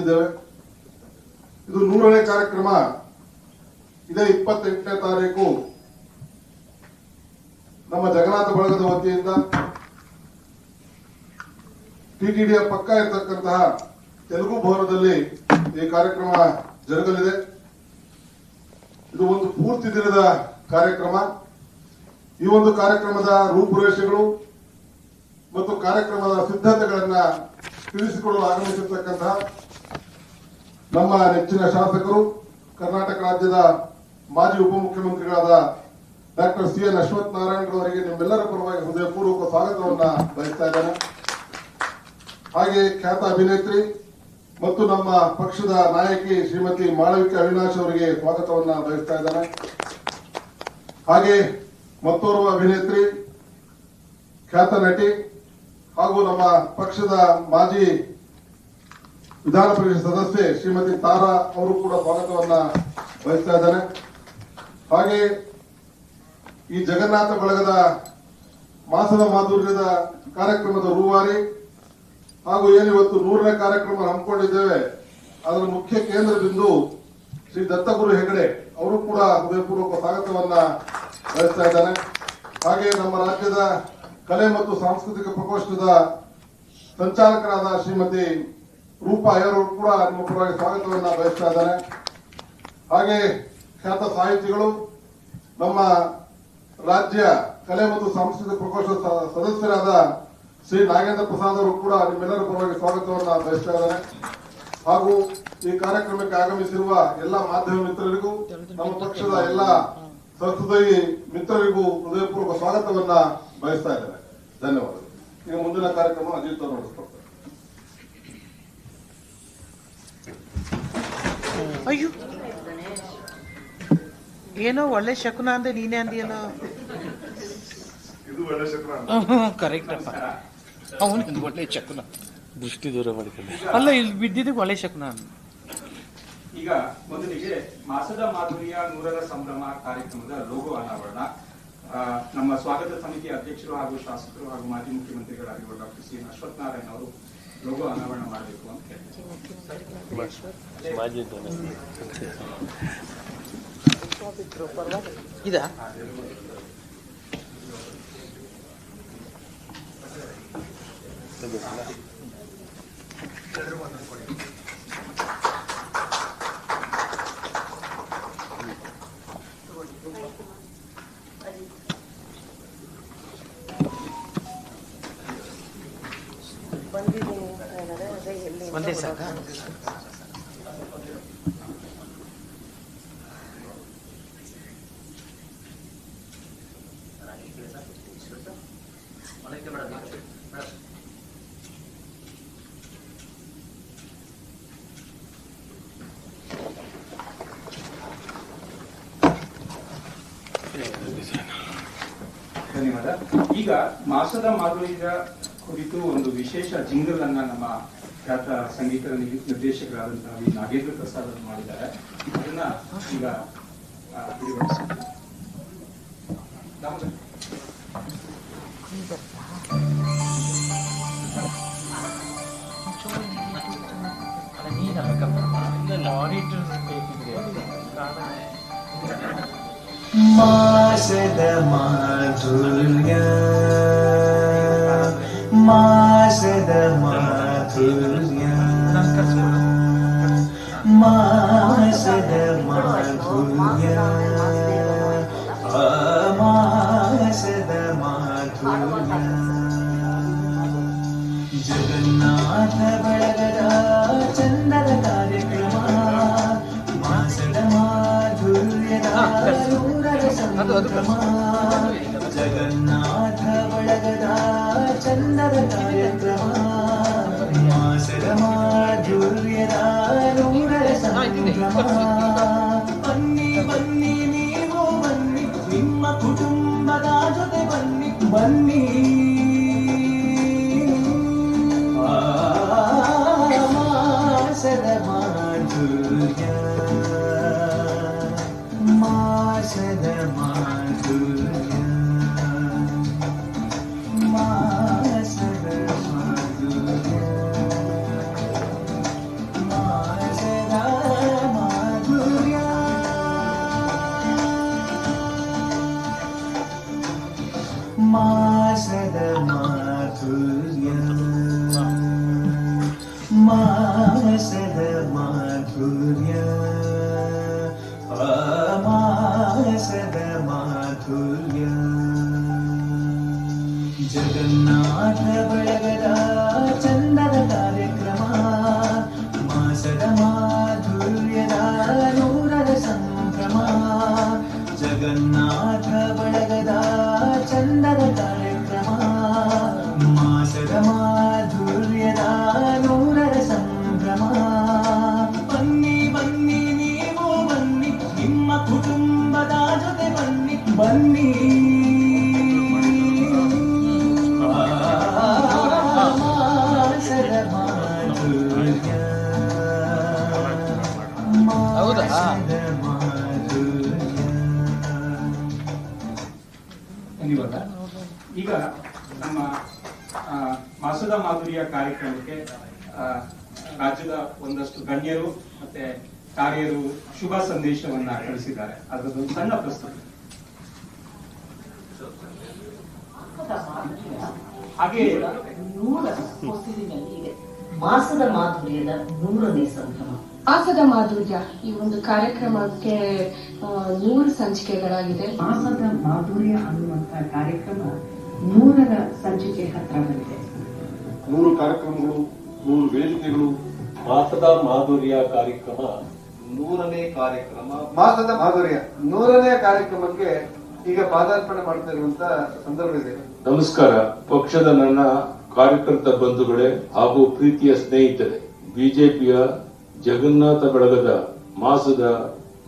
ಇದು ನೂರನೇ ಕಾರ್ಯಕ್ರಮ. ಇದೇ ಇಪ್ಪತ್ತೆಂಟನೇ ತಾರೀಕು ನಮ್ಮ ಜಗನ್ನಾಥ ಬಳಗದ ವತಿಯಿಂದ ಟಿಟಿಡಿಯ ಪಕ್ಕ ಇರತಕ್ಕಂತಹ ತೆಲುಗು ಭವನದಲ್ಲಿ ಈ ಕಾರ್ಯಕ್ರಮ ಜರುಗಲಿದೆ. ಇದು ಒಂದು ಪೂರ್ತಿ ದಿನದ ಕಾರ್ಯಕ್ರಮ. ಈ ಒಂದು ಕಾರ್ಯಕ್ರಮದ ರೂಪುರೇಷೆಗಳು ಮತ್ತು ಕಾರ್ಯಕ್ರಮದ ಸಿದ್ಧತೆಗಳನ್ನ ತಿಳಿಸಿಕೊಡಲು ಆಗಮಿಸಿರ್ತಕ್ಕಂತಹ ನಮ್ಮ ನೆಚ್ಚಿನ ಶಾಸಕರು ಕರ್ನಾಟಕ ರಾಜ್ಯದ ಮಾಜಿ ಉಪಮುಖ್ಯಮಂತ್ರಿಗಳಾದ ಡಾಕ್ಟರ್ ಸಿ ಎನ್ ಅಶ್ವಥ್ ನಾರಾಯಣರವರಿಗೆ ನಿಮ್ಮೆಲ್ಲರ ಪರವಾಗಿ ಹೃದಯಪೂರ್ವಕ ಸ್ವಾಗತವನ್ನು ಬಯಸ್ತಾ ಇದ್ದೇನೆ. ಹಾಗೆ ಖ್ಯಾತ ಅಭಿನೇತ್ರಿ ಮತ್ತು ನಮ್ಮ ಪಕ್ಷದ ನಾಯಕಿ ಶ್ರೀಮತಿ ಮಾಳವಿಕೆ ಅವಿನಾಶ್ ಅವರಿಗೆ ಸ್ವಾಗತವನ್ನು ಬಯಸ್ತಾ ಇದ್ದಾರೆ ಹಾಗೆ ಮತ್ತೋರ್ವ ಅಭಿನೇತ್ರಿ, ಖ್ಯಾತ ನಟಿ ಹಾಗೂ ನಮ್ಮ ಪಕ್ಷದ ಮಾಜಿ ವಿಧಾನ ಪರಿಷತ್ ಸದಸ್ಯೆ ಶ್ರೀಮತಿ ತಾರಾ ಅವರು ಕೂಡ ಸ್ವಾಗತವನ್ನ ವಹಿಸ್ತಾ ಇದ್ದಾರೆ ಹಾಗೆ ಈ ಜಗನ್ನಾಥ ಬಳಗದ ಮಾಸದ ಮಾಧುರ್ಯದ ಕಾರ್ಯಕ್ರಮದ ರೂವಾರಿ ಹಾಗೂ ಏನು ಇವತ್ತು ನೂರನೇ ಕಾರ್ಯಕ್ರಮ ಹಮ್ಮಿಕೊಂಡಿದ್ದೇವೆ, ಅದರ ಮುಖ್ಯ ಕೇಂದ್ರ ಬಿಂದು ಶ್ರೀ ದತ್ತಗುರು ಹೆಗಡೆ ಅವರು ಕೂಡ ಹೃದಯಪೂರ್ವಕ ಸ್ವಾಗತವನ್ನ ವಹಿಸ್ತಾ ಇದ್ದಾರೆ ಹಾಗೆ ನಮ್ಮ ರಾಜ್ಯದ ಕಲೆ ಮತ್ತು ಸಾಂಸ್ಕೃತಿಕ ಪ್ರಕೋಷ್ಠದ ಸಂಚಾಲಕರಾದ ಶ್ರೀಮತಿ ರೂಪಾ ಅವರು ಕೂಡ ನಿಮ್ಮ ಪರವಾಗಿ ಸ್ವಾಗತವನ್ನ ಬಯಸ್ತಾ ಇದ್ದಾರೆ. ಹಾಗೆ ಖ್ಯಾತ ಸಾಹಿತಿಗಳು, ನಮ್ಮ ರಾಜ್ಯ ಕಲೆ ಮತ್ತು ಸಾಂಸ್ಕೃತಿಕ ಪ್ರಕೋಷ್ಠದ ಸದಸ್ಯರಾದ ಶ್ರೀ ನಾಗೇಂದ್ರ ಪ್ರಸಾದ್ ಅವರು ಕೂಡ ನಿಮ್ಮೆಲ್ಲರ ಪರವಾಗಿ ಸ್ವಾಗತವನ್ನ ಬಯಸ್ತಾ ಇದ್ದಾರೆ. ಹಾಗೂ ಈ ಕಾರ್ಯಕ್ರಮಕ್ಕೆ ಆಗಮಿಸಿರುವ ಎಲ್ಲ ಮಾಧ್ಯಮ ಮಿತ್ರರಿಗೂ, ನಮ್ಮ ಪಕ್ಷದ ಎಲ್ಲ ಸಂಸ್ಕೃತಿ ಮಿತ್ರರಿಗೂ ಹೃದಯಪೂರ್ವಕ ಸ್ವಾಗತವನ್ನ ಬಯಸ್ತಾ ಇದ್ದಾರೆ. ಧನ್ಯವಾದಗಳು. ಈಗ ಮುಂದಿನ ಕಾರ್ಯಕ್ರಮ ಅಜಿತ್ ಅವರು ಅಯ್ಯೋ. ಏನೋ ಒಳ್ಳೆ ಶಕುನ ಅಂದೆ ನೀನೇ ಅಂದಿಯಲ್ಲ ಇದು ಒಳ್ಳೆ ಶಕ್ರ ಕರೆಕ್ಟ್ ಅವನಿಗೆ ಒಳ್ಳೆ ಶಕುನ. ದೃಷ್ಟಿ ದೂರ ಮಾಡಿಕೊಳ್ಳಿ. ಅಲ್ಲ ಇಲ್ಲಿ ಬಿದ್ದಿದ್ದಕ್ಕೆ ಒಳ್ಳೆ ಶಕುನ ಈಗ ಮೊದಲಿಗೆ ಮಾಸದ ಮಾಧುರಿಯ ನೂರರ ಸಂಭ್ರಮ ಕಾರ್ಯಕ್ರಮದ ಲೋಗೋ ಅನಾವರಣ. ನಮ್ಮ ಸ್ವಾಗತ ಸಮಿತಿ ಅಧ್ಯಕ್ಷರು ಹಾಗೂ ಶಾಸಕರು ಹಾಗೂ ಮಾಜಿ ಮುಖ್ಯಮಂತ್ರಿಗಳಾಗಿರುವ doctor C N Ashwath Narayan ಅವರು ಲೋಗೋ ಅನಾವರಣ ಮಾಡಬೇಕು ಅಂತ ಕೇಳ್ತಾರೆ ಮಾಜಿ ಇದ್ದಾನೆ. ಇದಾ ಒಂದೇ ಸಾಕ ಧನ್ಯವಾದ. ಈಗ ಮಾಸದ ಮಾಧುರ್ಯ ಕುರಿತು ಒಂದು ವಿಶೇಷ ಜಿಂಗಲ್ ಅನ್ನ ನಮ್ಮ ಖ್ಯಾತ ಸಂಗೀತ ನಿ- ನಿರ್ದೇಶಕರಾದಂತಹ ವಿ. ನಾಗೇಂದ್ರ ಪ್ರಸಾದ್ ಅವರು ಮಾಡಿದ್ದಾರೆ. ಅದನ್ನ ಈಗ ಆ, ಬಿಡುಗಡೆ ದಾಮೋದರ. ಮಾಸದ ಮಾಧುರ್ಯ ಮಾಸದ ಮಾಧುರ್ಯ. ಮಾಸದ ಮಾಧುರ್ಯ ಆ ಮಾಸದ ಮಾಧುರ್ಯ ಜಗನ್ನಾಥ ಬಳಗದ ಚಂದದ ಕಾರ್ಯಕ್ರಮ ಮಾಸದ ಮಾಧುರ್ಯದ ನೂರರ ಸಂಭ್ರಮ ಜಗನ್ನಾಥ ಬಳಗದ ಚಂದದ ಕಾರ್ಯಕ್ರಮ ಬನ್ನಿ ಬನ್ನಿ ನೀವು ಬನ್ನಿ ನಿಮ್ಮ ಕುಟುಂಬದ ಜೊತೆ ಬನ್ನಿ ಬನ್ನಿ ಆ ಧನ್ಯವಾದ ಈಗ ನಮ್ಮ ಮಾಸದ ಮಾಧುರ್ಯ ಕಾರ್ಯಕ್ರಮಕ್ಕೆ ರಾಜ್ಯದ ಒಂದಷ್ಟು ಗಣ್ಯರು ಮತ್ತೆ ಕಾರ್ಯರು ಶುಭ ಸಂದೇಶವನ್ನ ಕಳಿಸಿದ್ದಾರೆ ಅದರದ್ದು ಸಣ್ಣ ಪ್ರಸ್ತುತಿ ಹಾಗೆ ನೂರ ಇದೆ ಮಾಸದ ಮಾಧುರ್ಯದ ನೂರನೇ ಸಂಭ್ರಮ. ಮಾಸದ ಮಾಧುರ್ಯ ಈ ಒಂದು ಕಾರ್ಯಕ್ರಮಕ್ಕೆ ನೂರು ಸಂಚಿಕೆಗಳಾಗಿದೆ. ಮಾಸದ ಮಾಧುರ್ಯ ಅನ್ನುವಂತ ಕಾರ್ಯಕ್ರಮ ನೂರರ ಸಂಚಿಕೆ ಹತ್ರ ಬಂದಿದೆ. ನೂರು ಕಾರ್ಯಕ್ರಮಗಳು ನೂರು ವೇದಿಕೆಗಳು ಮಾಸದ ಮಾಧುರ್ಯ ಕಾರ್ಯಕ್ರಮ ನೂರನೇ ಕಾರ್ಯಕ್ರಮ. ಮಾಸದ ಮಾಧುರ್ಯ ನೂರನೇ ಕಾರ್ಯಕ್ರಮಕ್ಕೆ ಈಗ ಪಾದಾರ್ಪಣೆ ಮಾಡ್ತಾ ಇರುವಂತ ಸಂದರ್ಭ ಇದೆ. ನಮಸ್ಕಾರ. ಪಕ್ಷದ ನನ್ನ ಕಾರ್ಯಕರ್ತ ಬಂಧುಗಳೇ ಹಾಗೂ ಪ್ರೀತಿಯ ಸ್ನೇಹಿತರೆ, ಬಿಜೆಪಿಯ ಜಗನ್ನಾಥ ಬಳಗದ ಮಾಸದ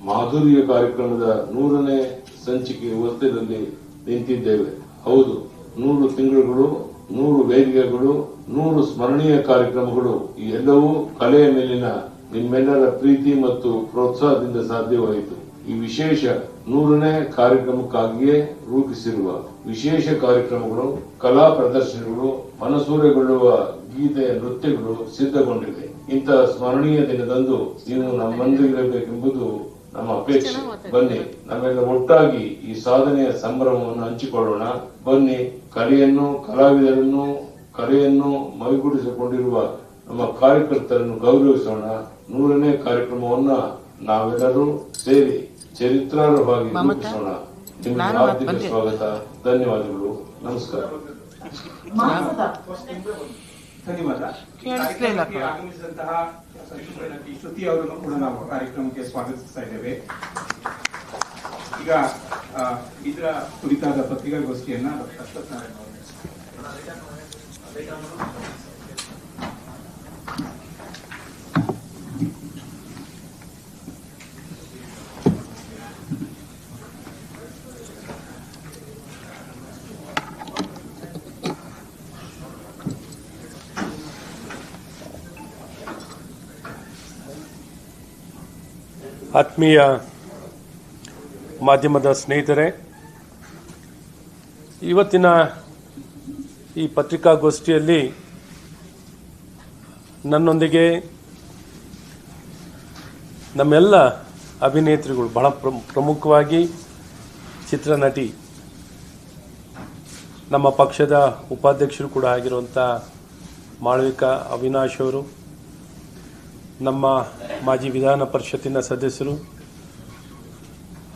ಮಾಧುರ್ಯ ಕಾರ್ಯಕ್ರಮದ ನೂರನೇ ಸಂಚಿಕೆ ಹೊತ್ತದಲ್ಲಿ ನಿಂತಿದ್ದೇವೆ. ಹೌದು, ನೂರು ತಿಂಗಳುಗಳು, ನೂರು ವೇದಿಕೆಗಳು, ನೂರು ಸ್ಮರಣೀಯ ಕಾರ್ಯಕ್ರಮಗಳು ಈ ಎಲ್ಲವೂ ಕಲೆಯ ಮೇಲಿನ ನಿಮ್ಮೆಲ್ಲರ ಪ್ರೀತಿ ಮತ್ತು ಪ್ರೋತ್ಸಾಹದಿಂದ ಸಾಧ್ಯವಾಯಿತು. ಈ ವಿಶೇಷ ನೂರನೇ ಕಾರ್ಯಕ್ರಮಕ್ಕಾಗಿಯೇ ರೂಪಿಸಿರುವ ವಿಶೇಷ ಕಾರ್ಯಕ್ರಮಗಳು, ಕಲಾ ಪ್ರದರ್ಶನಗಳು, ಮನಸೂರೆಗೊಳ್ಳುವ ಗೀತೆ ನೃತ್ಯಗಳು ಸಿದ್ಧಗೊಂಡಿವೆ. ಇಂತಹ ಸ್ಮರಣೀಯ ದಿನದಂದು ನೀವು ನಮ್ಮಂದಿರಬೇಕೆಂಬುದು ನಮ್ಮ ಅಪೇಕ್ಷೆ. ಬನ್ನಿ ನಾವೆಲ್ಲ ಒಟ್ಟಾಗಿ ಈ ಸಾಧನೆಯ ಸಂಭ್ರಮವನ್ನು ಹಂಚಿಕೊಳ್ಳೋಣ. ಬನ್ನಿ, ಕಲೆಯನ್ನು, ಕಲಾವಿದರನ್ನು, ಕಲೆಯನ್ನು ಮೈಗೂಡಿಸಿಕೊಂಡಿರುವ ನಮ್ಮ ಕಾರ್ಯಕರ್ತರನ್ನು ಗೌರವಿಸೋಣ. ನೂರನೇ ಕಾರ್ಯಕ್ರಮವನ್ನ ನಾವೆಲ್ಲರೂ ಸೇರಿ ಚರಿತ್ರಾರ್ಹವಾಗಿ ಮಮತಾ? ರೂಪಿಸೋಣ. ನಿಮಗೆ ನಾನು ಹಾರ್ದಿಕ ಸ್ವಾಗತ ಧನ್ಯವಾದಗಳು ನಮಸ್ಕಾರ. ಧನ್ಯವಾದ. ಆಗಮಿಸಿದಂತಹ ಶ್ರುತಿ ಅವರನ್ನು ಕೂಡ ನಾವು ಕಾರ್ಯಕ್ರಮಕ್ಕೆ ಸ್ವಾಗತಿಸ್ತಾ ಇದ್ದೇವೆ. ಈಗ ಆ, ಇದರ ಕುರಿತಾದ ಪತ್ರಿಕಾಗೋಷ್ಠಿಯನ್ನ ಆತ್ಮೀಯ ಮಾಧ್ಯಮದ ಸ್ನೇಹಿತರೆ, ಇವತ್ತಿನ ಈ ಪತ್ರಿಕಾಗೋಷ್ಠಿಯಲ್ಲಿ ನನ್ನೊಂದಿಗೆ ನಮ್ಮೆಲ್ಲ ಅಭಿನೇತ್ರಿಗಳು, ಬಹಳ ಪ್ರಮು- ಪ್ರಮುಖವಾಗಿ ಚಿತ್ರನಟಿ, ನಮ್ಮ ಪಕ್ಷದ ಉಪಾಧ್ಯಕ್ಷರು ಕೂಡ ಆಗಿರುವಂಥ ಮಾಳವಿಕಾ ಅವಿನಾಶ್ ಅವರು ನಮ್ಮ ಮಾಜಿ ವಿಧಾನ ಪರಿಷತ್ತಿನ ಸದಸ್ಯರು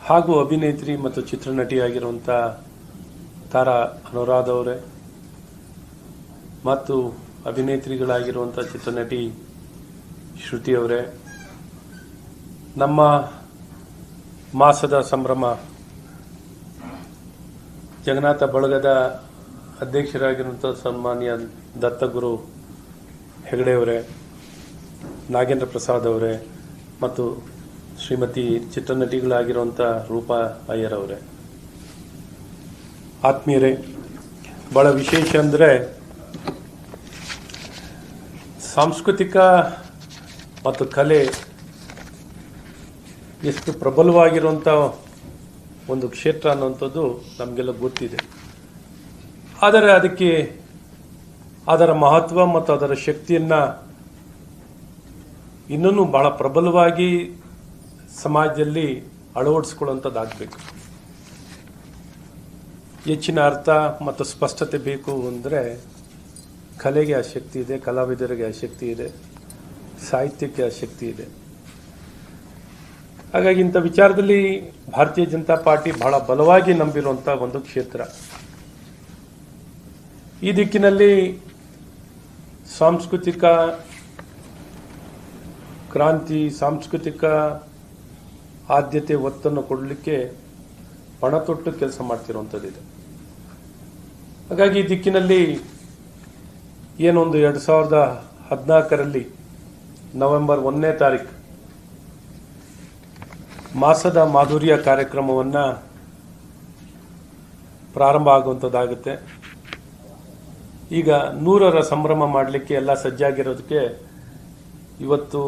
ಹಾಗೂ ಅಭಿನೇತ್ರಿ ಮತ್ತು ಚಿತ್ರನಟಿಯಾಗಿರುವಂಥ ತಾರಾ ಅನುರಾಧ ಅವರೇ ಮತ್ತು ಅಭಿನೇತ್ರಿಗಳಾಗಿರುವಂಥ ಚಿತ್ರನಟಿ ಶ್ರುತಿ ಅವರೇ, ನಮ್ಮ ಮಾಸದ ಸಂಭ್ರಮ ಜಗನ್ನಾಥ ಬಳಗದ ಅಧ್ಯಕ್ಷರಾಗಿರುವಂಥ ಸನ್ಮಾನ್ಯ ದತ್ತಗುರು ಹೆಗಡೆಯವರೇ ನಾಗೇಂದ್ರ ಪ್ರಸಾದ್ ಅವರೇ ಮತ್ತು ಶ್ರೀಮತಿ ಚಿತ್ರನಟಿಗಳಾಗಿರುವಂಥ ರೂಪಾ ಅಯ್ಯರ್ ಅವರೇ. ಆತ್ಮೀಯರೇ ಭಾಳ ವಿಶೇಷ ಅಂದರೆ ಸಾಂಸ್ಕೃತಿಕ ಮತ್ತು ಕಲೆ ಎಷ್ಟು ಪ್ರಬಲವಾಗಿರುವಂಥ ಒಂದು ಕ್ಷೇತ್ರ ಅನ್ನುವಂಥದ್ದು ನಮಗೆಲ್ಲ ಗೊತ್ತಿದೆ. ಆದರೆ ಅದಕ್ಕೆ ಅದರ ಮಹತ್ವ ಮತ್ತು ಅದರ ಶಕ್ತಿಯನ್ನು ಇನ್ನೂ ಬಹಳ ಪ್ರಬಲವಾಗಿ ಸಮಾಜದಲ್ಲಿ ಅಳವಡಿಸ್ಕೊಳ್ಳುವಂಥದ್ದಾಗಬೇಕು. ಹೆಚ್ಚಿನ ಅರ್ಥ ಮತ್ತು ಸ್ಪಷ್ಟತೆ ಬೇಕು ಅಂದರೆ ಕಲೆಗೆ ಆ ಶಕ್ತಿ ಇದೆ, ಕಲಾವಿದರಿಗೆ ಶಕ್ತಿ ಇದೆ, ಸಾಹಿತ್ಯಕ್ಕೆ ಶಕ್ತಿ ಇದೆ. ಹಾಗಾಗಿ ಇಂಥ ವಿಚಾರದಲ್ಲಿ ಭಾರತೀಯ ಜನತಾ ಪಾರ್ಟಿ ಬಹಳ ಬಲವಾಗಿ ನಂಬಿರುವಂಥ ಒಂದು ಕ್ಷೇತ್ರ. ಈ ದಿಕ್ಕಿನಲ್ಲಿ ಸಾಂಸ್ಕೃತಿಕ ಕ್ರಾಂತಿ, ಸಾಂಸ್ಕೃತಿಕ ಆದ್ಯತೆ ಒತ್ತನ್ನು ಕೊಡಲಿಕ್ಕೆ ಪಣ ತೊಟ್ಟು ಕೆಲಸ ಮಾಡ್ತಿರುವಂಥದ್ದಿದೆ. ಹಾಗಾಗಿ ದಿಕ್ಕಿನಲ್ಲಿ ಏನೊಂದು ಎರಡು ಸಾವಿರದ ಹದಿನಾಲ್ಕರಲ್ಲಿ ನವೆಂಬರ್ ಒಂದನೇ ತಾರೀಕು ಮಾಸದ ಮಾಧುರ್ಯ ಕಾರ್ಯಕ್ರಮವನ್ನು ಪ್ರಾರಂಭ ಆಗುವಂಥದ್ದಾಗುತ್ತೆ. ಈಗ ನೂರರ ಸಂಭ್ರಮ ಮಾಡಲಿಕ್ಕೆ ಎಲ್ಲ ಸಜ್ಜಾಗಿರೋದಕ್ಕೆ ಇವತ್ತು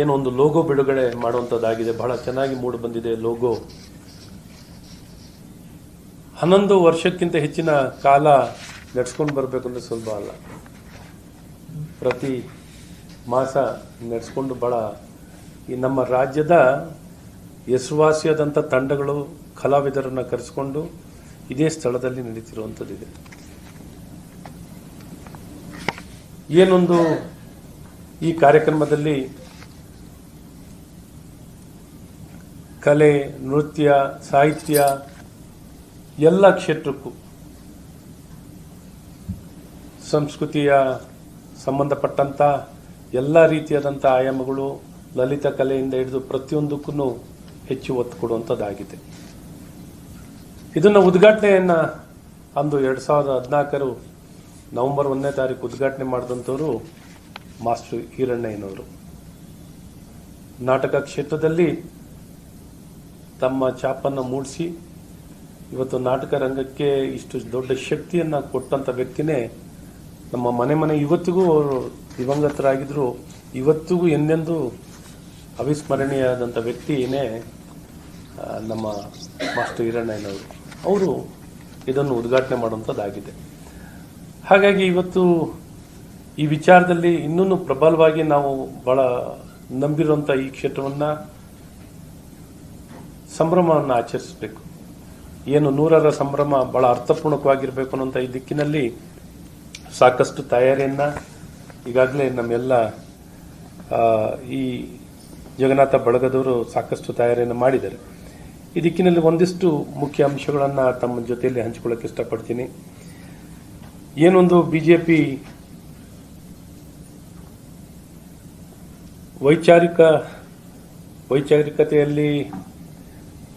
ಏನೋ ಒಂದು ಲೋಗೋ ಬಿಡುಗಡೆ ಮಾಡುವಂಥದ್ದಾಗಿದೆ ಬಹಳ ಚೆನ್ನಾಗಿ ಮೂಡಿ ಬಂದಿದೆ ಲೋಗೋ. ಹನ್ನೊಂದು ವರ್ಷಕ್ಕಿಂತ ಹೆಚ್ಚಿನ ಕಾಲ ನಡೆಸ್ಕೊಂಡು ಬರಬೇಕು ಅಂದ್ರೆ ಸುಲಭ ಅಲ್ಲ. ಪ್ರತಿ ಮಾಸ ನಡೆಸ್ಕೊಂಡು ಬಹಳ ಈ ನಮ್ಮ ರಾಜ್ಯದ ಹೆಸರುವಾಸಿಯಾದಂಥ ತಂಡಗಳು, ಕಲಾವಿದರನ್ನು ಕರೆಸ್ಕೊಂಡು ಇದೇ ಸ್ಥಳದಲ್ಲಿ ನಡೀತಿರುವಂಥದ್ದಿದೆ ಏನೊಂದು ಈ ಕಾರ್ಯಕ್ರಮದಲ್ಲಿ ಕಲೆ, ನೃತ್ಯ, ಸಾಹಿತ್ಯ ಎಲ್ಲ ಕ್ಷೇತ್ರಕ್ಕೂ ಸಂಸ್ಕೃತಿಯ ಸಂಬಂಧಪಟ್ಟಂಥ ಎಲ್ಲ ರೀತಿಯಾದಂಥ ಆಯಾಮಗಳು ಲಲಿತ ಕಲೆಯಿಂದ ಹಿಡಿದು ಪ್ರತಿಯೊಂದಕ್ಕೂ ಹೆಚ್ಚು ಒತ್ತು ಕೊಡುವಂಥದ್ದಾಗಿದೆ ಇದನ್ನು ಉದ್ಘಾಟನೆಯನ್ನು ಅಂದು ಎರಡು ಸಾವಿರದ ಹದಿನಾಲ್ಕರು ನವೆಂಬರ್ ಒಂದನೇ ತಾರೀಕು ಉದ್ಘಾಟನೆ ಮಾಡಿದಂಥವರು ಮಾಸ್ಟರ್ ಈರಣ್ಣಯ್ಯನವರು ನಾಟಕ ಕ್ಷೇತ್ರದಲ್ಲಿ ತಮ್ಮ ಛಾಪನ್ನು ಮೂಡಿಸಿ, ಇವತ್ತು ನಾಟಕ ರಂಗಕ್ಕೆ ಇಷ್ಟು ದೊಡ್ಡ ಶಕ್ತಿಯನ್ನು ಕೊಟ್ಟಂಥ ವ್ಯಕ್ತಿನೇ ನಮ್ಮ ಮನೆ ಮನೆ ಇವತ್ತಿಗೂ ಅವರು ದಿವಂಗತರಾಗಿದ್ದರು ಇವತ್ತಿಗೂ ಎಂದೆಂದೂ ಅವಿಸ್ಮರಣೀಯಾದಂಥ ವ್ಯಕ್ತಿಯೇ ನಮ್ಮ ಮಾಸ್ಟರ್ ಈರಣ್ಣಯ್ಯನವರು ಅವರು ಇದನ್ನು ಉದ್ಘಾಟನೆ ಮಾಡುವಂಥದ್ದಾಗಿದೆ ಹಾಗಾಗಿ ಇವತ್ತು ಈ ವಿಚಾರದಲ್ಲಿ ಇನ್ನೂ ಪ್ರಬಲವಾಗಿ ನಾವು ಬಹಳ ನಂಬಿರುವಂಥ ಈ ಕ್ಷೇತ್ರವನ್ನು ಸಂಭ್ರಮವನ್ನು ಆಚರಿಸಬೇಕು. ಏನು ನೂರರ ಸಂಭ್ರಮ ಬಹಳ ಅರ್ಥಪೂರ್ಣಕವಾಗಿರಬೇಕು ಅನ್ನೋಂಥ ಈ ದಿಕ್ಕಿನಲ್ಲಿ ಸಾಕಷ್ಟು ತಯಾರಿಯನ್ನು ಈಗಾಗಲೇ ನಮ್ಮೆಲ್ಲ ಈ ಜಗನ್ನಾಥ ಬಳಗದವರು ಸಾಕಷ್ಟು ತಯಾರಿಯನ್ನು ಮಾಡಿದ್ದಾರೆ. ಈ ದಿಕ್ಕಿನಲ್ಲಿ ಒಂದಿಷ್ಟು ಮುಖ್ಯ ಅಂಶಗಳನ್ನು ತಮ್ಮ ಜೊತೆಯಲ್ಲಿ ಹಂಚಿಕೊಳ್ಳಕ್ಕೆ ಇಷ್ಟಪಡ್ತೀನಿ. ಏನೊಂದು ಬಿಜೆಪಿ ವೈಚಾರಿಕ, ವೈಚಾರಿಕತೆಯಲ್ಲಿ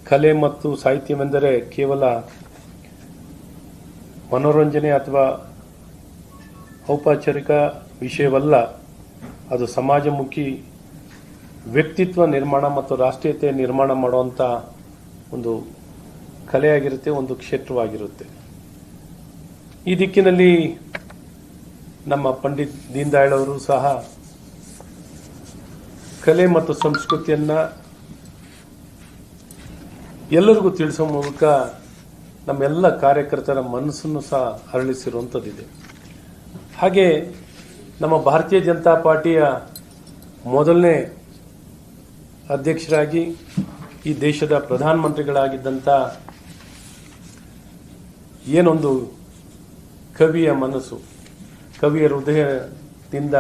ಕಲೆ ಮತ್ತು ಸಾಹಿತ್ಯವೆಂದರೆ ಕೇವಲ ಮನೋರಂಜನೆ ಅಥವಾ ಔಪಚಾರಿಕ ವಿಷಯವಲ್ಲ. ಅದು ಸಮಾಜಮುಖಿ ವ್ಯಕ್ತಿತ್ವ ನಿರ್ಮಾಣ ಮತ್ತು ರಾಷ್ಟ್ರೀಯತೆ ನಿರ್ಮಾಣ ಮಾಡುವಂಥ ಒಂದು ಕಲೆಯಾಗಿರುತ್ತೆ, ಒಂದು ಕ್ಷೇತ್ರವಾಗಿರುತ್ತೆ. ಈ ದಿಕ್ಕಿನಲ್ಲಿ ನಮ್ಮ ಪಂಡಿತ್ ದೀನ್ ಅವರು ಸಹ ಕಲೆ ಮತ್ತು ಸಂಸ್ಕೃತಿಯನ್ನ ಎಲ್ಲರಿಗೂ ತಿಳಿಸೋ ಮೂಲಕ ನಮ್ಮೆಲ್ಲ ಕಾರ್ಯಕರ್ತರ ಮನಸ್ಸನ್ನು ಸಹ ಅರಳಿಸಿರುವಂಥದ್ದಿದೆ. ಹಾಗೆ ನಮ್ಮ ಭಾರತೀಯ ಜನತಾ ಪಾರ್ಟಿಯ ಮೊದಲನೇ ಅಧ್ಯಕ್ಷರಾಗಿ ಈ ದೇಶದ ಪ್ರಧಾನಮಂತ್ರಿಗಳಾಗಿದ್ದಂಥ ಏನೊಂದು ಕವಿಯ ಮನಸ್ಸು, ಕವಿಯ ಹೃದಯದಿಂದ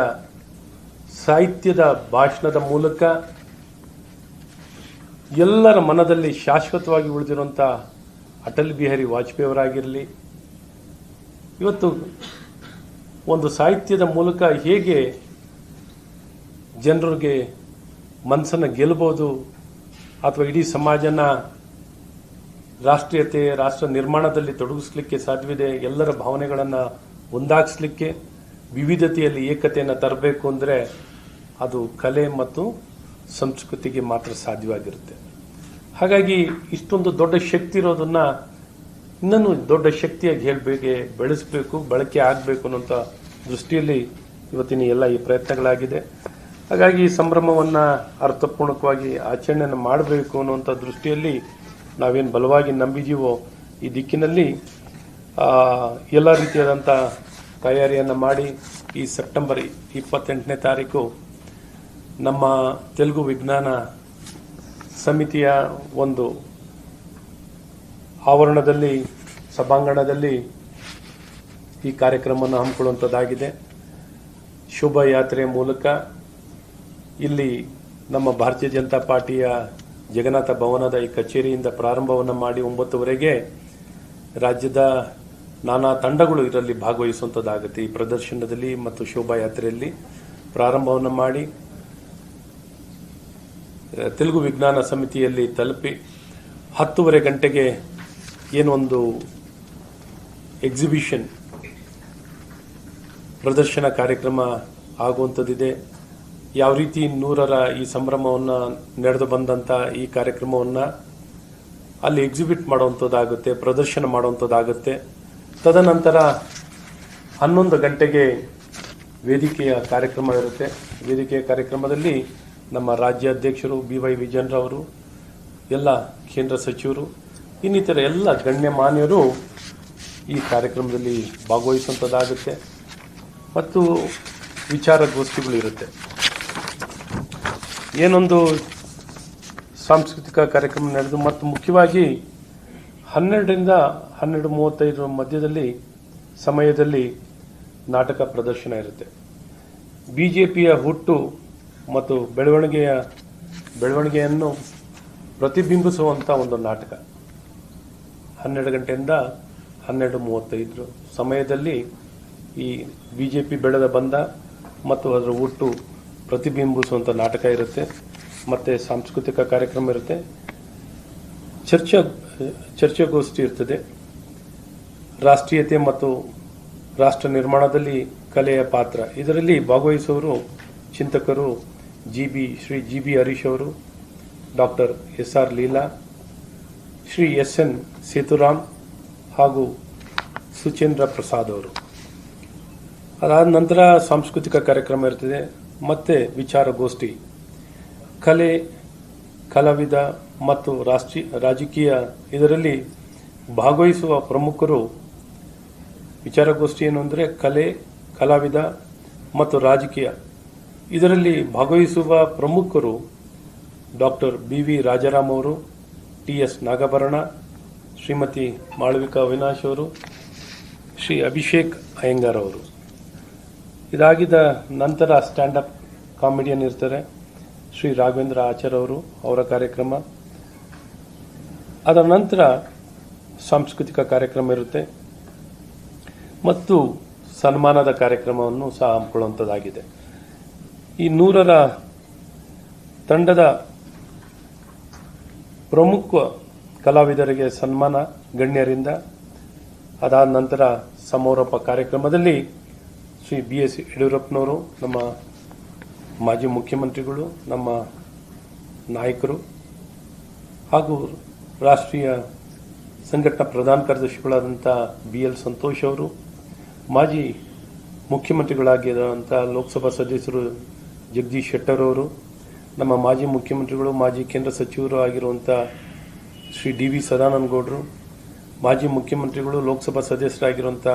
ಸಾಹಿತ್ಯದ ಭಾಷಣದ ಮೂಲಕ ಎಲ್ಲರ ಮನದಲ್ಲಿ ಶಾಶ್ವತವಾಗಿ ಉಳಿದಿರುವಂಥ ಅಟಲ್ ಬಿಹಾರಿ ವಾಜಪೇಯಿ ಅವರಾಗಿರಲಿ ಇವತ್ತು ಒಂದು ಸಾಹಿತ್ಯದ ಮೂಲಕ ಹೇಗೆ ಜನರಿಗೆ ಮನಸ್ಸನ್ನು ಗೆಲ್ಲಬಹುದು ಅಥವಾ ಇಡೀ ಸಮಾಜನ ರಾಷ್ಟ್ರೀಯತೆ, ರಾಷ್ಟ್ರ ನಿರ್ಮಾಣದಲ್ಲಿ ತೊಡಗಿಸ್ಲಿಕ್ಕೆ ಸಾಧ್ಯವಿದೆ ಎಲ್ಲರ ಭಾವನೆಗಳನ್ನು ಒಂದಾಗಿಸ್ಲಿಕ್ಕೆ ವಿವಿಧತೆಯಲ್ಲಿ ಏಕತೆಯನ್ನು ತರಬೇಕು ಅಂದರೆ ಅದು ಕಲೆ ಮತ್ತು ಸಂಸ್ಕೃತಿಗೆ ಮಾತ್ರ ಸಾಧ್ಯವಾಗಿರುತ್ತೆ. ಹಾಗಾಗಿ ಇಷ್ಟೊಂದು ದೊಡ್ಡ ಶಕ್ತಿ ಇರೋದನ್ನು ಇನ್ನೂ ದೊಡ್ಡ ಶಕ್ತಿಯಾಗಿ ಹೇಳಬೇಕು, ಬೆಳೆಸಬೇಕು, ಬಳಕೆ ಆಗಬೇಕು ಅನ್ನೋಂಥ ದೃಷ್ಟಿಯಲ್ಲಿ ಇವತ್ತಿನ ಎಲ್ಲ ಈ ಪ್ರಯತ್ನಗಳಾಗಿದೆ. ಹಾಗಾಗಿ ಈ ಸಂಭ್ರಮವನ್ನು ಅರ್ಥಪೂರ್ಣಕವಾಗಿ ಆಚರಣೆಯನ್ನು ಮಾಡಬೇಕು ಅನ್ನುವಂಥ ದೃಷ್ಟಿಯಲ್ಲಿ ನಾವೇನು ಬಲವಾಗಿ ನಂಬಿದೀವೋ ಈ ದಿಕ್ಕಿನಲ್ಲಿ ಎಲ್ಲ ರೀತಿಯಾದಂಥ ತಯಾರಿಯನ್ನು ಮಾಡಿ ಈ ಸೆಪ್ಟೆಂಬರ್ ಇಪ್ಪತ್ತೆಂಟನೇ ತಾರೀಕು ನಮ್ಮ ತೆಲುಗು ವಿಜ್ಞಾನ ಸಮಿತಿಯ ಒಂದು ಆವರಣದಲ್ಲಿ, ಸಭಾಂಗಣದಲ್ಲಿ ಈ ಕಾರ್ಯಕ್ರಮವನ್ನು ಹಮ್ಮಿಕೊಳ್ಳುವಂಥದ್ದಾಗಿದೆ. ಯಾತ್ರೆ ಮೂಲಕ ಇಲ್ಲಿ ನಮ್ಮ ಭಾರತೀಯ ಜನತಾ ಪಾರ್ಟಿಯ ಜಗನ್ನಾಥ ಭವನದ ಈ ಕಚೇರಿಯಿಂದ ಪ್ರಾರಂಭವನ್ನು ಮಾಡಿ ಒಂಬತ್ತುವರೆಗೆ ರಾಜ್ಯದ ನಾನಾ ತಂಡಗಳು ಇದರಲ್ಲಿ ಭಾಗವಹಿಸುವಂಥದ್ದಾಗುತ್ತೆ ಈ ಪ್ರದರ್ಶನದಲ್ಲಿ ಮತ್ತು ಶೋಭಾಯಾತ್ರೆಯಲ್ಲಿ ಪ್ರಾರಂಭವನ್ನು ಮಾಡಿ ತೆಲುಗು ವಿಜ್ಞಾನ ಸಮಿತಿಯಲ್ಲಿ ತಲುಪಿ ಹತ್ತುವರೆ ಗಂಟೆಗೆ ಏನೊಂದು ಎಕ್ಸಿಬಿಷನ್ ಪ್ರದರ್ಶನ ಕಾರ್ಯಕ್ರಮ ಆಗುವಂಥದ್ದಿದೆ ಯಾವ ರೀತಿ ನೂರರ ಈ ಸಂಭ್ರಮವನ್ನು ನಡೆದು ಬಂದಂಥ ಈ ಕಾರ್ಯಕ್ರಮವನ್ನು ಅಲ್ಲಿ ಎಕ್ಸಿಬಿಟ್ ಮಾಡುವಂಥದ್ದಾಗುತ್ತೆ ಪ್ರದರ್ಶನ ಮಾಡುವಂಥದ್ದಾಗುತ್ತೆ ತದನಂತರ ಹನ್ನೊಂದು ಗಂಟೆಗೆ ವೇದಿಕೆಯ ಕಾರ್ಯಕ್ರಮ ಇರುತ್ತೆ. ವೇದಿಕೆಯ ಕಾರ್ಯಕ್ರಮದಲ್ಲಿ ನಮ್ಮ ರಾಜ್ಯಾಧ್ಯಕ್ಷರು ಬಿ ವೈ ವಿಜಯನ್ರವರು, ಎಲ್ಲ ಕೇಂದ್ರ ಸಚಿವರು, ಇನ್ನಿತರ ಎಲ್ಲ ಗಣ್ಯಮಾನ್ಯರು ಈ ಕಾರ್ಯಕ್ರಮದಲ್ಲಿ ಭಾಗವಹಿಸುವಂಥದ್ದಾಗುತ್ತೆ ಮತ್ತು ವಿಚಾರಗೋಷ್ಠಿಗಳು ಇರುತ್ತೆ. ಏನೊಂದು ಸಾಂಸ್ಕೃತಿಕ ಕಾರ್ಯಕ್ರಮ ನಡೆದು, ಮತ್ತು ಮುಖ್ಯವಾಗಿ ಹನ್ನೆರಡರಿಂದ ಹನ್ನೆರಡು ಮೂವತ್ತೈದರ ಮಧ್ಯದಲ್ಲಿ ಸಮಯದಲ್ಲಿ ನಾಟಕ ಪ್ರದರ್ಶನ ಇರುತ್ತೆ. ಬಿಜೆಪಿಯ ಹುಟ್ಟು ಮತ್ತು ಬೆಳವಣಿಗೆಯ ಬೆಳವಣಿಗೆಯನ್ನು ಪ್ರತಿಬಿಂಬಿಸುವಂಥ ಒಂದು ನಾಟಕ. ಹನ್ನೆರಡು ಗಂಟೆಯಿಂದ ಹನ್ನೆರಡು ಮೂವತ್ತೈದರ ಸಮಯದಲ್ಲಿ ಈ ಬಿಜೆಪಿ ಬೆಳೆದ ಬಂದ ಮತ್ತು ಅದರ ಹುಟ್ಟು ಪ್ರತಿಬಿಂಬಿಸುವಂಥ ನಾಟಕ ಇರುತ್ತೆ. ಮತ್ತು ಸಾಂಸ್ಕೃತಿಕ ಕಾರ್ಯಕ್ರಮ ಇರುತ್ತೆ. ಚರ್ಚೆ, ಚರ್ಚೆಗೋಷ್ಠಿ ಇರ್ತದೆ. ರಾಷ್ಟ್ರೀಯತೆ ಮತ್ತು ರಾಷ್ಟ್ರ ನಿರ್ಮಾಣದಲ್ಲಿ ಕಲೆಯ ಪಾತ್ರ. ಇದರಲ್ಲಿ ಭಾಗವಹಿಸುವವರು ಚಿಂತಕರು G B, Shri G B Harish ಅವರು, doctor S R Leela, Shri S N Sethuram ಹಾಗೂ ಸುಚೇಂದ್ರ ಪ್ರಸಾದ್ ಅವರು. ಅದಾದ ನಂತರ ಸಾಂಸ್ಕೃತಿಕ ಕಾರ್ಯಕ್ರಮ ಇರ್ತದೆ ಮತ್ತೆ ವಿಚಾರಗೋಷ್ಠಿ ಕಲೆ, ಕಲಾವಿದ ಮತ್ತು ರಾಷ್ಟ್ರೀಯ ರಾಜಕೀಯ ಇದರಲ್ಲಿ ಭಾಗವಹಿಸುವ ಪ್ರಮುಖರು ವಿಚಾರಗೋಷ್ಠಿ ಏನು ಅಂದರೆ ಕಲೆ, ಕಲಾವಿದ ಮತ್ತು ರಾಜಕೀಯ. ಇದರಲ್ಲಿ ಭಾಗವಹಿಸುವ ಪ್ರಮುಖರು ಡಾಕ್ಟರ್ ಬಿ ವಿ ರಾಜಾರಾಮ್ ಅವರು, ಟಿ ಎಸ್ ನಾಗಭರಣ, ಶ್ರೀಮತಿ ಮಾಳವಿಕಾ ಅವಿನಾಶ್ ಅವರು, ಶ್ರೀ ಅಭಿಷೇಕ್ ಅಯ್ಯಂಗಾರ್ ಅವರು. ಇದಾಗಿದ ನಂತರ ಸ್ಟ್ಯಾಂಡ್ ಅಪ್ ಕಾಮಿಡಿಯನ್ ಇರ್ತಾರೆ ಶ್ರೀ ರಾಘವೇಂದ್ರ ಆಚಾರ್ ಅವರು, ಅವರ ಕಾರ್ಯಕ್ರಮ. ಅದರ ನಂತರ ಸಾಂಸ್ಕೃತಿಕ ಕಾರ್ಯಕ್ರಮ ಇರುತ್ತೆ. ಮತ್ತು ಸನ್ಮಾನದ ಕಾರ್ಯಕ್ರಮವನ್ನು ಸಹ ಹಮ್ಮಿಕೊಳ್ಳುವಂಥದ್ದಾಗಿದೆ ಈ ನೂರರ ತಂಡದ ಪ್ರಮುಖ ಕಲಾವಿದರಿಗೆ ಸನ್ಮಾನ ಗಣ್ಯರಿಂದ ಅದಾದ ನಂತರ ಸಮಾರೋಪ ಕಾರ್ಯಕ್ರಮದಲ್ಲಿ ಶ್ರೀ ಬಿ ಎಸ್ ಯಡಿಯೂರಪ್ಪನವರು, ನಮ್ಮ ಮಾಜಿ ಮುಖ್ಯಮಂತ್ರಿಗಳು, ನಮ್ಮ ನಾಯಕರು ಹಾಗೂ ರಾಷ್ಟ್ರೀಯ ಸಂಘಟನಾ ಪ್ರಧಾನ ಕಾರ್ಯದರ್ಶಿಗಳಾದಂಥ ಬಿ ಎಲ್ ಸಂತೋಷ್ ಅವರು ಮಾಜಿ ಮುಖ್ಯಮಂತ್ರಿಗಳಾಗಿರುವಂಥ ಲೋಕಸಭಾ ಸದಸ್ಯರು ಜಗದೀಶ್ ಶೆಟ್ಟರ್ ಅವರು, ನಮ್ಮ ಮಾಜಿ ಮುಖ್ಯಮಂತ್ರಿಗಳು, ಮಾಜಿ ಕೇಂದ್ರ ಸಚಿವರು ಆಗಿರುವಂಥ ಶ್ರೀ ಡಿ ವಿ ಸದಾನಂದಗೌಡರು, ಮಾಜಿ ಮುಖ್ಯಮಂತ್ರಿಗಳು, ಲೋಕಸಭಾ ಸದಸ್ಯರಾಗಿರುವಂಥ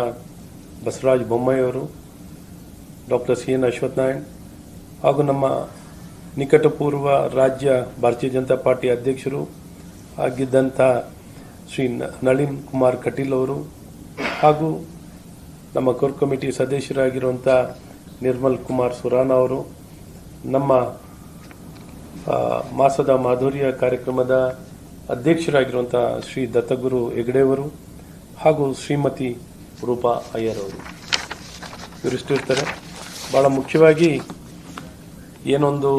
ಬಸವರಾಜ ಬೊಮ್ಮಯ್ಯವರು ಡಾಕ್ಟರ್ ಸಿ ಎನ್ ಅಶ್ವತ್ಥನಾರಾಯಣ್ ಹಾಗೂ ನಮ್ಮ ನಿಕಟಪೂರ್ವ ರಾಜ್ಯ ಭಾರತೀಯ ಜನತಾ ಪಾರ್ಟಿ ಅಧ್ಯಕ್ಷರು ಆಗಿದ್ದಂಥ ಶ್ರೀ ನಳಿನ್ ಕುಮಾರ್ ಕಟೀಲ್ ಅವರು ಹಾಗೂ ನಮ್ಮ ಕೋರ್ ಕಮಿಟಿ ಸದಸ್ಯರಾಗಿರುವಂಥ ನಿರ್ಮಲ್ ಕುಮಾರ್ ಸುರಾನ ಅವರು, ನಮ್ಮ ಮಾಸದ ಮಾಧುರ್ಯ ಕಾರ್ಯಕ್ರಮದ ಅಧ್ಯಕ್ಷರಾಗಿರುವಂಥ ಶ್ರೀ ದತ್ತಗುರು ಹೆಗಡೆಯವರು ಹಾಗೂ ಶ್ರೀಮತಿ ರೂಪಾ ಅಯ್ಯರ್ ಅವರು. ಇವರಿಷ್ಟು ಇರ್ತಾರೆ. ಭಾಳ ಮುಖ್ಯವಾಗಿ ಏನೊಂದು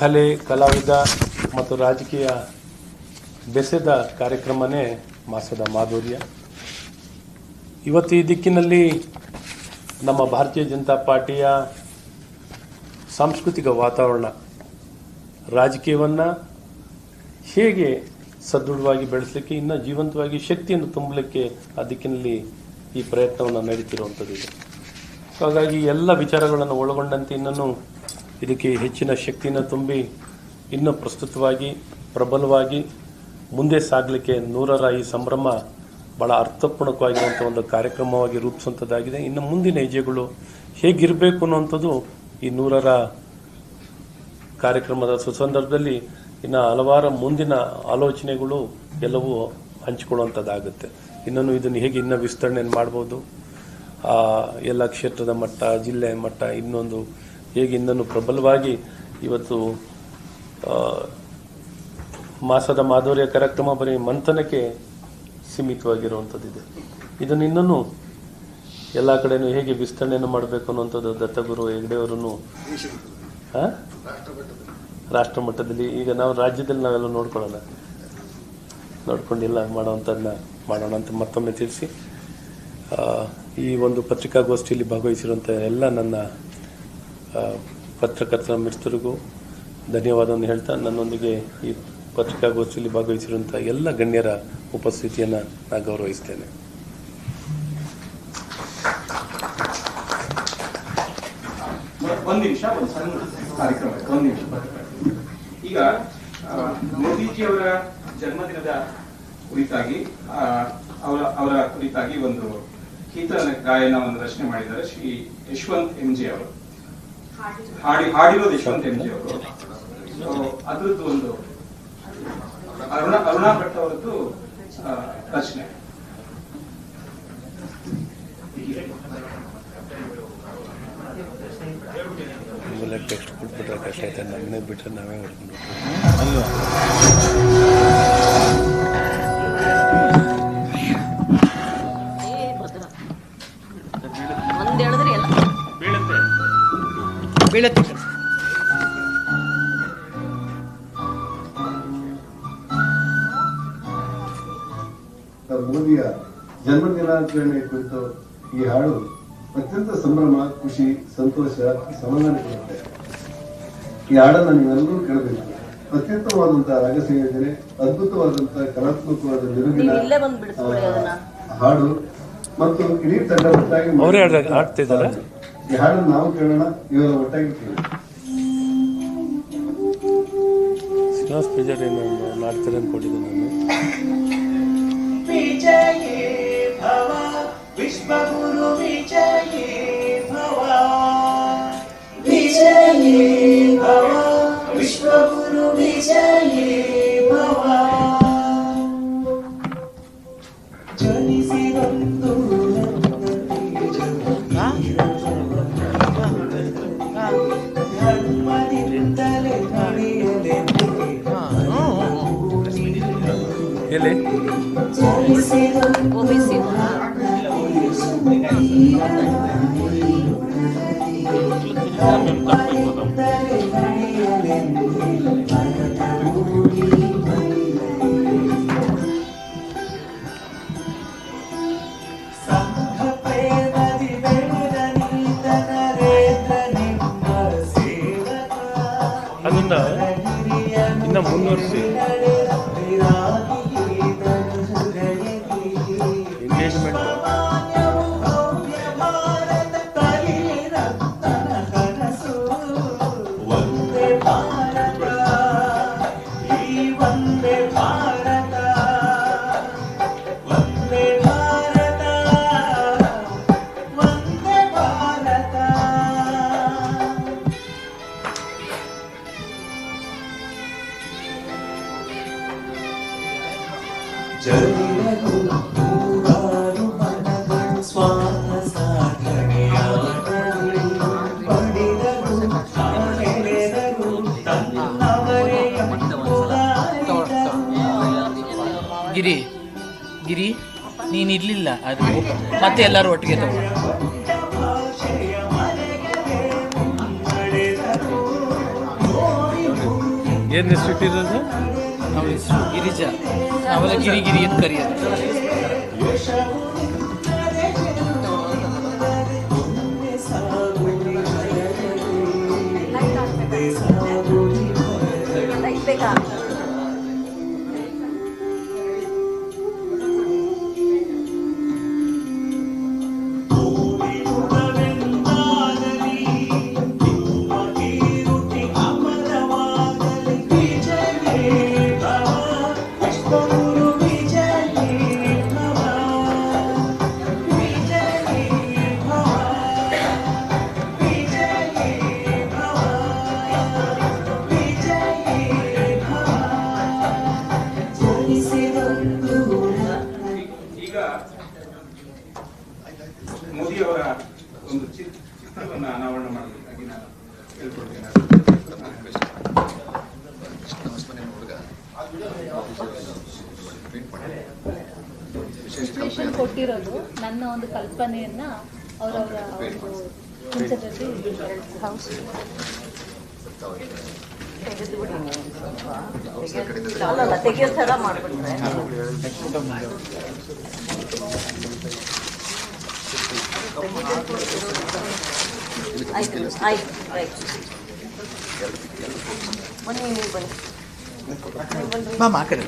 ಕಲೆ, ಕಲಾವಿದ ಮತ್ತು ರಾಜಕೀಯ ಬೆಸೆದ ಕಾರ್ಯಕ್ರಮನೇ ಮಾಸದ ಮಾಧುರ್ಯ. ಇವತ್ತು ಈ ದಿಕ್ಕಿನಲ್ಲಿ ನಮ್ಮ ಭಾರತೀಯ ಜನತಾ ಪಾರ್ಟಿಯ ಸಾಂಸ್ಕೃತಿಕ ವಾತಾವರಣ, ರಾಜಕೀಯವನ್ನು ಹೇಗೆ ಸದೃಢವಾಗಿ ಬೆಳೆಸಲಿಕ್ಕೆ, ಇನ್ನೂ ಜೀವಂತವಾಗಿ ಶಕ್ತಿಯನ್ನು ತುಂಬಲಿಕ್ಕೆ ಆ ದಿಕ್ಕಿನಲ್ಲಿ ಈ ಪ್ರಯತ್ನವನ್ನು ನಡೀತಿರುವಂಥದ್ದಿದೆ ಹಾಗಾಗಿ ಎಲ್ಲ ವಿಚಾರಗಳನ್ನು ಒಳಗೊಂಡಂತೆ ಇನ್ನೂ ಇದಕ್ಕೆ ಹೆಚ್ಚಿನ ಶಕ್ತಿಯನ್ನು ತುಂಬಿ, ಇನ್ನೂ ಪ್ರಸ್ತುತವಾಗಿ, ಪ್ರಬಲವಾಗಿ ಮುಂದೆ ಸಾಗಲಿಕ್ಕೆ ನೂರರ ಈ ಸಂಭ್ರಮ ಬಹಳ ಅರ್ಥಪೂರ್ಣಕವಾಗಿರುವಂಥ ಒಂದು ಕಾರ್ಯಕ್ರಮವಾಗಿ ರೂಪಿಸುವಂಥದ್ದಾಗಿದೆ. ಇನ್ನು ಮುಂದಿನ ಹೆಜ್ಜೆಗಳು ಹೇಗಿರಬೇಕು ಅನ್ನುವಂಥದ್ದು ಈ ನೂರರ ಕಾರ್ಯಕ್ರಮದ ಸುಸಂದರ್ಭದಲ್ಲಿ ಇನ್ನು ಹಲವಾರು ಮುಂದಿನ ಆಲೋಚನೆಗಳು ಎಲ್ಲವೂ ಹಂಚಿಕೊಳ್ಳುವಂಥದ್ದಾಗುತ್ತೆ. ಇನ್ನೂ ಇದನ್ನು ಹೇಗೆ ಇನ್ನೂ ವಿಸ್ತರಣೆ ಮಾಡ್ಬೋದು, ಆ ಎಲ್ಲ ಕ್ಷೇತ್ರದ ಮಟ್ಟ, ಜಿಲ್ಲೆ ಮಟ್ಟ, ಇನ್ನೊಂದು ಹೇಗೆ ಇನ್ನೂ ಪ್ರಬಲವಾಗಿ ಇವತ್ತು ಮಾಸದ ಮಾಧುರ್ಯ ಕಾರ್ಯಕ್ರಮ ಬರೀ ಮಂಥನಕ್ಕೆ ಸೀಮಿತವಾಗಿರುವಂಥದ್ದಿದೆ. ಇದನ್ನು ಇನ್ನೂ ಎಲ್ಲ ಕಡೆನೂ ಹೇಗೆ ವಿಸ್ತರಣೆಯನ್ನು ಮಾಡಬೇಕು ಅನ್ನುವಂಥದ್ದು ದತ್ತಗುರು ಹೆಗ್ಡೆಯವರನ್ನು? ರಾಷ್ಟ್ರ ಮಟ್ಟದಲ್ಲಿ ಈಗ ನಾವು ರಾಜ್ಯದಲ್ಲಿ ನಾವೆಲ್ಲ ನೋಡ್ಕೊಳ್ಳೋಣ. ನೋಡ್ಕೊಂಡಿಲ್ಲ ಮಾಡೋವಂಥದ್ದನ್ನ ಮಾಡೋಣ ಅಂತ ಮತ್ತೊಮ್ಮೆ ತಿಳಿಸಿ. ಈ ಒಂದು ಪತ್ರಿಕಾಗೋಷ್ಠಿಯಲ್ಲಿ ಭಾಗವಹಿಸಿರುವಂಥ ಎಲ್ಲ ನನ್ನ ಪತ್ರಕರ್ತರ ಮಿತ್ರರಿಗೂ ಧನ್ಯವಾದವನ್ನು ಹೇಳ್ತಾ ನನ್ನೊಂದಿಗೆ ಈ ಪತ್ರಿಕಾಗೋಷ್ಠಿಯಲ್ಲಿ ಭಾಗವಹಿಸಿರುವಂತಹ ಎಲ್ಲ ಗಣ್ಯರ ಉಪಸ್ಥಿತಿಯನ್ನು ನಾನು ಗೌರವಿಸ್ತೇನೆ. ಒಂದ್ ನಿಮಿಷ ಒಂದು ಸಣ್ಣ ಕಾರ್ಯಕ್ರಮ ಇದೆ. ನಿಮಿಷ. ಈಗ ಮೋದಿಜಿ ಅವರ ಜನ್ಮದಿನದ ಕುರಿತಾಗಿ ಆ, ಅವರ ಅವರ ಕುರಿತಾಗಿ ಒಂದು ಕೀರ್ತನ ಗಾಯನವನ್ನು ರಚನೆ ಮಾಡಿದ್ದಾರೆ ಶ್ರೀ ಯಶವಂತ್ ಎಂ ಜಿ ಅವರು. ಹಾಡಿ ಹಾಡಿರೋದು ಯಶವಂತ್ ಎಂ ಜಿ ಅವರು. ಅದ್ರದ್ದು ಒಂದು ಅರುಣ ಅರುಣಾ ಭಟ್ ಅವರದ್ದು ರಚನೆ. ಟೆಕ್ಸ್ಟ್ ಕೊಟ್ಬಿಟ್ರೆ ಕಷ್ಟ ಐತೆ ನಮ್ಮನ್ನೇ ಬಿಟ್ಟರೆ ನಾವೇ ಹೊಡ್ಕೊಂಡು ಹೇಳಿದ್ರೆ ಎಲ್ಲ ಜನ್ಮ ಮೋದಿಯ ಜನ್ಮದಿನಾಚರಣೆ ಕುರಿತು ಈ ಹಾಡು ಅತ್ಯಂತ ಸಂಭ್ರಮ ಖುಷಿ ಸಂತೋಷ ಸಮಾಧಾನ ಕೊಡುತ್ತೆ. ಈ ಹಾಡನ್ನು ನೀವೆಲ್ಲರೂ ಕೇಳಬೇಕು. ಅತ್ಯುತ್ತಮವಾದಂತಹ ರಾಗ ಸಂಯೋಜನೆ ಅದ್ಭುತವಾದಂತಹ ಕಲಾತ್ಮಕವಾದ ನಿರುಗಿನ ನೀವು ಇಲ್ಲೇ ಬಂದು ಬಿಡಿಸ್ಕೊಡಿ ಅದನ್ನ. ಹಾಡು. ಮತ್ತು ಇಡೀ ತಂಡ ಒಟ್ಟಾಗಿ ಈ ಹಾಡನ್ನು ನಾವು ಕೇಳೋಣ ಇವರು ಒಟ್ಟಾಗಿ ಕೇಳಿ. ಮಾಡ್ತಾರೆ ಅನ್ಕೊಂಡಿದ್ದೆ विश्वगुरु विजये भव विजये भव विश्वगुरु विजये Oh. ಮತ್ತೆ ಎಲ್ಲರೂ ಒಟ್ಟಿಗೆ ತಗೋ. ಏನು ಹೆಸರು ಇಟ್ಟಿರೋದು? ಅವ್ರ ಹೆಸರು ಗಿರಿಜಾ. ಅವರ ಗಿರಿಗಿರಿ ಗಿರಿ ಅಂತ ಕರೆಯೋದು ತೆಗಿಯೋ ಆಯ್ತು ರೈಟ್ ಬನ್ನಿ ನೀವು ಬನ್ನಿ ಮಾಮ, ಆ ಕಡೆ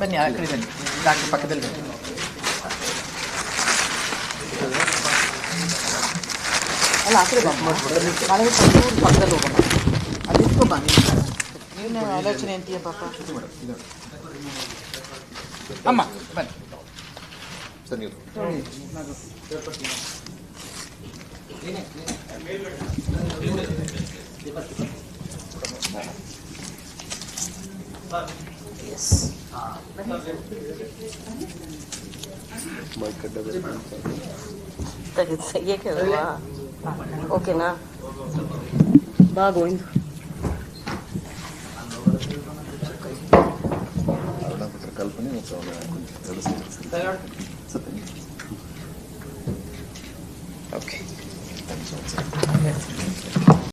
ಬನ್ನಿ, ಆ ಕಡೆ ಬನ್ನಿ. ಡಾಕ್ಟರ್ ಪಕ್ಕದಲ್ಲಿ ಬನ್ನಿ. ಅಲ್ಲ ಆ ಕಡೆ ಬಾ ನಾಳೆ ಪಕ್ಕದಲ್ಲಿ ಪಕ್ಕದಲ್ಲಿ ಹೋಗೋಣ ಅಲ್ಲಿ ಇಟ್ಕೊ ಬಾ ನೀನು ಆಲೋಚನೆ ಅಂತೀಯ ಪಾಪ ಅಮ್ಮ ಬನ್ನಿ ತೆಗೆದು ತೆಗಿಯಕ್ಕೆ ಅಲ್ವಾ ಓಕೆನಾ ಬಾ ಗೋವಿಂದ್ ಕಲ್ಪನೆ ಮತ್ತು ಅವರ ಕೆಲಸ